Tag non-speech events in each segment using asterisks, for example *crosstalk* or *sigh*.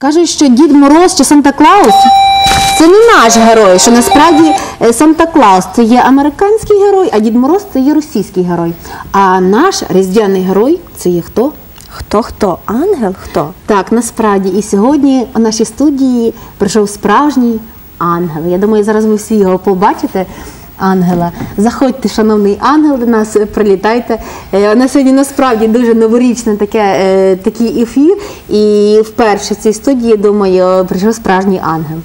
Кажуть, що Дід Мороз чи Санта Клаус це не наш герой, що насправді е, Санта Клаус це є американський герой, а Дід Мороз це є російський герой. А наш різдвяний герой це є хто? Хто хто? Ангел? Хто? Так, насправді, і сьогодні у нашій студії прийшов справжній ангел. Я думаю, зараз ви всі його побачите. Ангела, заходьте, шановний ангел, до нас прилітайте. Е, У нас сьогодні насправді дуже новорічне таке, е, такий ефір. І вперше в цій студії, думаю, прийшов справжній ангел.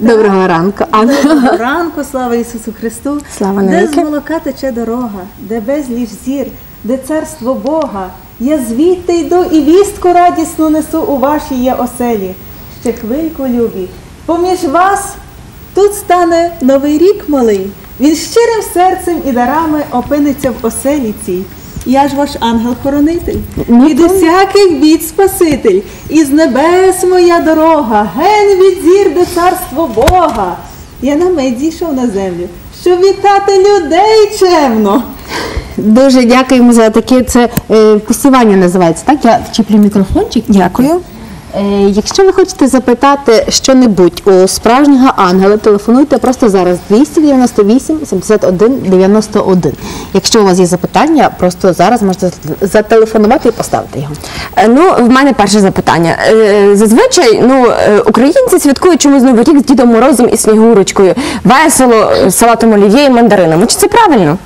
Доброго ранку, ангел. Доброго ранку, слава Ісусу Христу! Слава де з молока тече дорога, де безліч зір, де царство Бога. Я звідти йду і вістку радісну несу у вашій є оселі. Ще хвильку любі. Поміж вас тут стане новий рік малий. Він щирим серцем і дарами опиниться в оселі цій. Я ж ваш ангел-хоронитель, Ну, від усяких бід спаситель, із небес моя дорога, ген від зір до царство Бога. Я на мить зійшов на землю, щоб вітати людей чемно. Дуже дякуємо за таке. Це е, посівання називається. Так, я вчіплю мікрофончик. Дякую. Е, якщо ви хочете запитати що-небудь у справжнього ангела, телефонуйте просто зараз 298 71 91. Якщо у вас є запитання, просто зараз можете зателефонувати і поставити його. Е, Ну, в мене перше запитання. Е, Зазвичай ну, українці святкують чомусь Новий рік з Дідом Морозом і Снігурочкою. Весело, салатом олів'є мандаринами. Чи це правильно?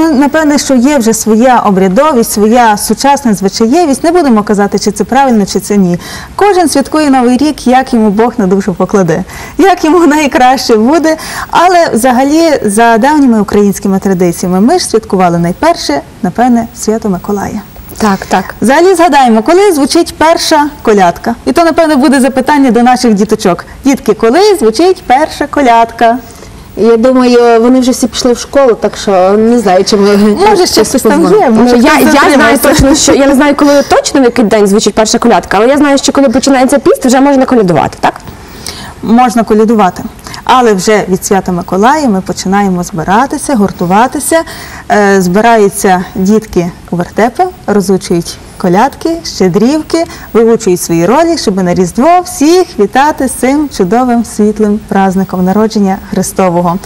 Ну, напевне, що є вже своя обрядовість, своя сучасна звичаєвість. Не будемо казати, чи це правильно, чи це ні. Кожен святкує новий рік, як йому Бог на душу покладе, як йому найкраще буде. Але взагалі, за давніми українськими традиціями, ми ж святкували найперше, напевне, свято Миколая. Так, так. Взагалі згадаємо, коли звучить перша колядка. І то, напевно, буде запитання до наших діточок. Дітки, коли звучить перша колядка? Я думаю, вони вже всі пішли в школу, так що не знаю, чи ми Може, ще щось там є, Ну, може, я, хтось я знаю точно, що я не знаю, коли точно в який день звучить перша колядка, але я знаю, що коли починається піст, вже можна колядувати, так? можна колядувати. Але вже від свята Миколая ми починаємо збиратися, гуртуватися. Е, збираються дітки у вертепи, розучують колядки, щедрівки, вивучують свої ролі, щоб на Різдво всіх вітати з цим чудовим світлим праздником народження Христового.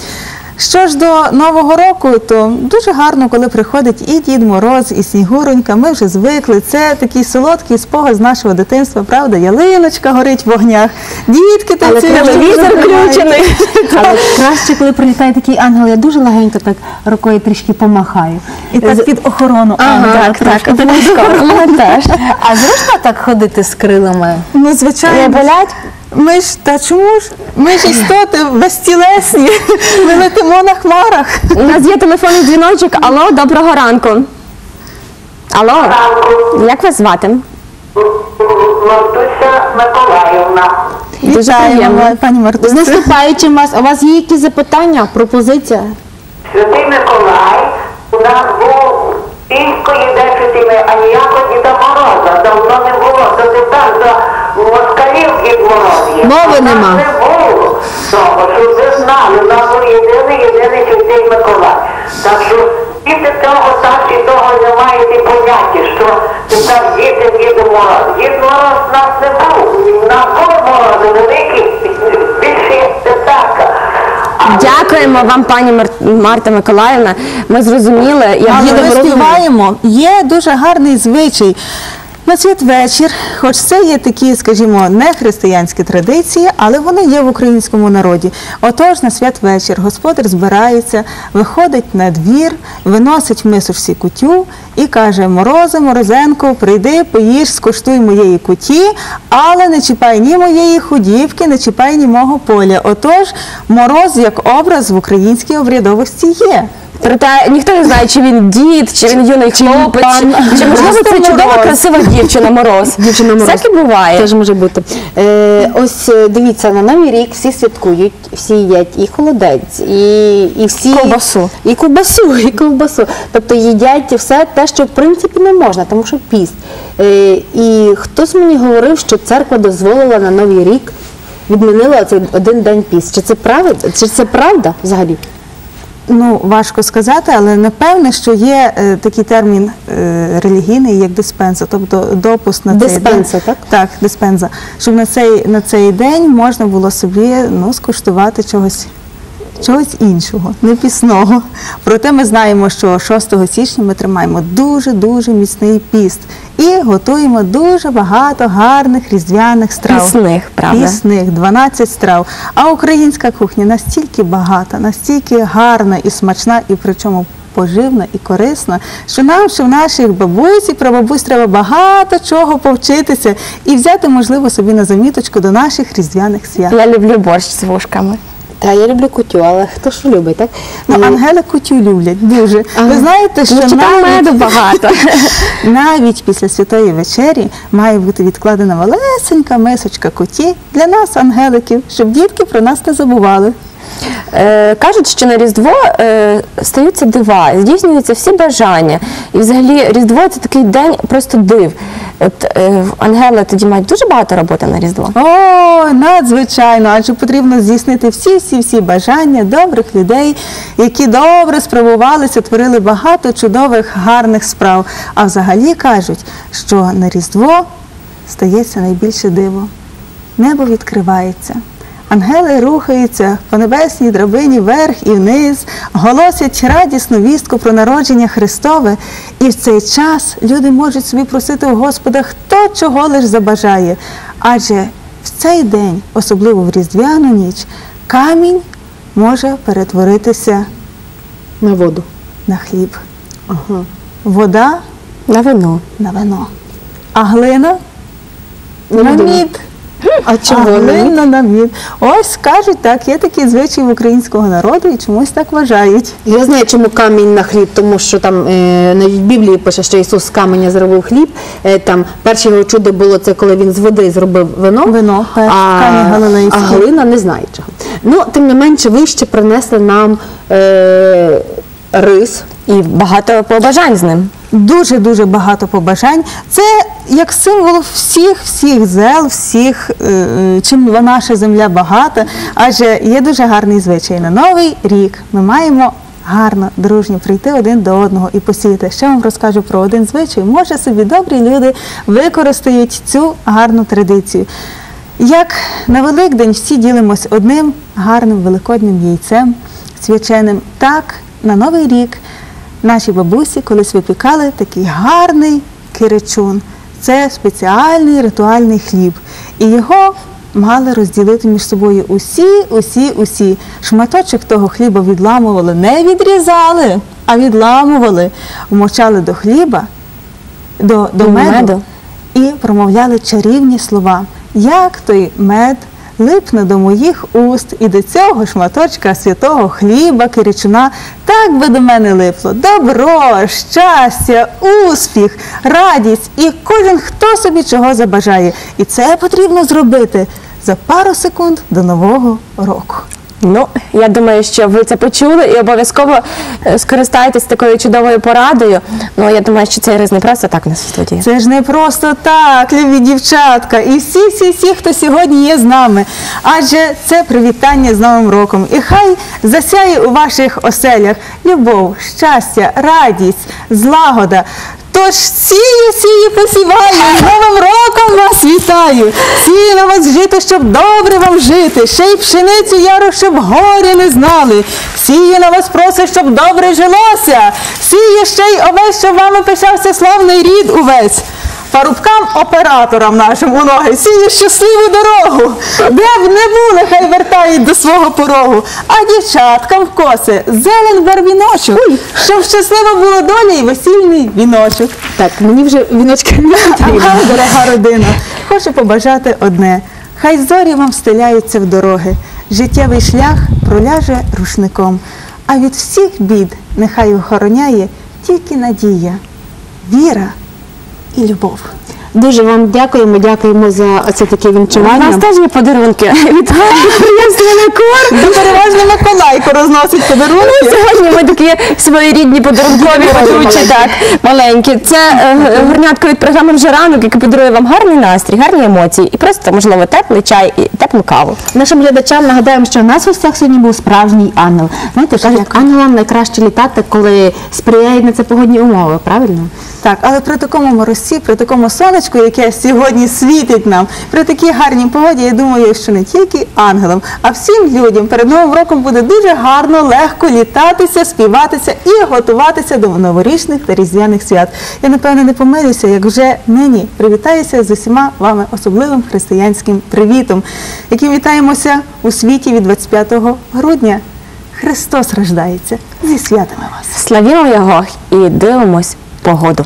Що ж до Нового року, то дуже гарно, коли приходить і Дід Мороз, і Снігуронька. Ми вже звикли. Це такий солодкий спогад з нашого дитинства, правда? Ялиночка горить в вогнях, дітки Але танцюють. краще телевізор включений. *laughs* Але краще, коли прилітає такий ангел, я дуже легенько так рукою трішки помахаю. І так під охорону. Ага, ангела. так, так, обов'язково. А зручно так ходити з крилами? Ну, Не звичайно. болять? Ми ж, та чому ж? Ми ж істоти безтілесні. *laughs* Ми летимо на хмарах. У нас є телефонний дзвіночок. Алло, доброго ранку. Алло, як вас звати? Мартуся Миколаївна. Дуже Вітаємо, приємно. пані З Мартуся. наступаючим вас. У вас є якісь запитання, пропозиція? Святий Миколай у нас був пінської десятими, а ніякого Діда Мороза. Давно не москалів Дід Мороз є. Мови нас нема. не було. Того, щоб ви знали, у нас був єдиний, єдиний Святий Миколай. Так що діти того так і того не мають і поняття, що тепер діти Дід Мороз. Дід Мороз в нас не був. На був Мороз великий, більше як Тетака. Дякуємо вам, пані Мар- Марта Миколаївна. Ми зрозуміли. Я Але ми співаємо. Є дуже гарний звичай. На святвечір, хоч це є такі, скажімо, не християнські традиції, але вони є в українському народі. Отож, на святвечір господар збирається, виходить на двір, виносить в мисочці кутю і каже: Морозе, морозенко, прийди, поїж, скуштуй моєї куті, але не чіпай ні моєї худівки, не чіпай ні мого поля. Отож, мороз як образ в українській обрядовості є. Проте ніхто не знає, чи він дід, чи він юний хлопець, пан. чи, чи можливо це чудова, красива дівчина Мороз. Дівчина Мороз. Всяке буває. Теж може бути. Е, ось е, дивіться, на Новий рік всі святкують, всі їдять і холодець, і, і всі Ковбасу. І ковбасу, і ковбасу. Тобто їдять все те, що в принципі не можна, тому що піст. Е, і хтось мені говорив, що церква дозволила на Новий рік, відмінила цей один день піст. Чи це правда? Чи це правда взагалі? Ну, важко сказати, але напевне, що є е, такий термін е, релігійний, як диспенса, тобто допуск на цей Диспенса, день. так? Так, диспенса. Щоб на цей, на цей день можна було собі ну, скуштувати чогось. Чогось іншого, не пісного. Проте ми знаємо, що 6 січня ми тримаємо дуже-дуже міцний піст і готуємо дуже багато гарних різдвяних страв. Пісних, правда. Пісних, 12 страв. А українська кухня настільки багата, настільки гарна і смачна, і причому поживна і корисна, що нам, що в наших бабусь і прабабусь треба багато чого повчитися і взяти, можливо, собі на заміточку до наших різдвяних свят. Я люблю борщ з вушками. Та я люблю кутю, але хто ж любить, так? Ну, Ну, Ангели кутю люблять дуже. Ага. Ви знаєте, що Ну, чи там навіть, меду багато? *laughs* навіть після святої вечері має бути відкладена малесенька мисочка куті для нас, ангеликів, щоб дітки про нас не забували. Е, кажуть, що на Різдво е, стаються дива, здійснюються всі бажання. І взагалі Різдво це такий день просто див. От е, ангели тоді мають дуже багато роботи на Різдво. О, надзвичайно, адже потрібно здійснити всі, всі, всі бажання добрих людей, які добре справувалися, творили багато чудових, гарних справ. А взагалі кажуть, що на Різдво стається найбільше диво. Небо відкривається. Ангели рухаються по небесній драбині вверх і вниз, голосять радісну вістку про народження Христове. І в цей час люди можуть собі просити у Господа, хто чого лиш забажає. Адже в цей день, особливо в Різдвяну ніч, камінь може перетворитися На воду. на хліб, Ага. вода На вино. на вино, а глина На мід. А не? глина на мід. Ось кажуть так, є такий звичай в українського народу і чомусь так вважають. Я знаю, чому камінь на хліб, тому що там е, навіть в Біблії пише, що Ісус з каменя зробив хліб. Е, там перше його чудо було це, коли він з води зробив вино. Вино, перше, а, а глина не знає чого. Ну, тим не менше, ви ще принесли нам е, рис. І багато побажань з ним. Дуже дуже багато побажань. Це як символ всіх всіх зел, всіх, е, чим наша земля багата. Адже є дуже гарний звичай. На новий рік ми маємо гарно, дружньо прийти один до одного і посіяти. Ще вам розкажу про один звичай. Може собі добрі люди використають цю гарну традицію. Як на Великдень всі ділимось одним гарним великоднім яйцем свяченим, так на Новий рік наші бабусі колись випікали такий гарний киричун. Це спеціальний ритуальний хліб. І його мали розділити між собою усі, усі, усі. Шматочок того хліба відламували, не відрізали, а відламували, вмочали до хліба, до, до меду. і промовляли чарівні слова. Як той мед липне до моїх уст і до цього шматочка святого хліба, киричуна, так би до мене липло. Добро, щастя, успіх, радість і кожен, хто собі чого забажає. І це потрібно зробити за пару секунд до Нового року. Ну, я думаю, що ви це почули і обов'язково е, скористаєтесь такою чудовою порадою. Ну, я думаю, що цей різ не просто так в студії. Це ж не просто так, любі дівчатка, і всі, всі, всі, хто сьогодні є з нами. Адже це привітання з Новим роком. І хай засяє у ваших оселях любов, щастя, радість, злагода. Тож сію, сію, посіваю, з Новим роком вас вітаю. Сію на вас жито, щоб добре вам жити. Ще й пшеницю яру, щоб горя не знали. Сію на вас просить, щоб добре жилося. Сію ще й овець, щоб вами пишався славний рід увесь. Парубкам операторам нашим у ноги сію щасливу дорогу. Де б не були, хай вертають до свого порогу. А дівчаткам в коси зелен барвіночок, щоб щаслива була доля і весільний віночок. Так, мені вже віночки не потрібно. дорога родина, хочу побажати одне. Хай зорі вам стеляються в дороги, життєвий шлях проляже рушником, а від всіх бід нехай охороняє тільки надія, віра і любов. Дуже вам дякуємо, дякуємо за це таке вінчування. У нас теж є подарунки *laughs* від підприємства. Та переважно Миколайко розносить подарунки. Сьогодні ми такі своєрідні подарункові ведучі, так, маленькі. Це е, горнятко від програми «Вже ранок», яке подарує вам гарний настрій, гарні емоції і просто, можливо, теплий чай і теплу каву. Нашим глядачам нагадаємо, що у нас в гостях сьогодні був справжній ангел. Знаєте, кажуть, ангелам найкраще літати, коли сприяють на це погодні умови, правильно? Так, але при такому морозці, при такому сонечку, яке сьогодні світить нам, при такій гарній погоді, я думаю, що не тільки ангелам, а всім людям перед новим роком буде дуже гарно, легко літатися, співатися і готуватися до новорічних та різдвяних свят. Я напевно не помилюся, як вже нині привітаюся з усіма вами особливим християнським привітом, яким вітаємося у світі від 25 грудня. Христос рождається зі святами вас. Славімо його і дивимось погоду.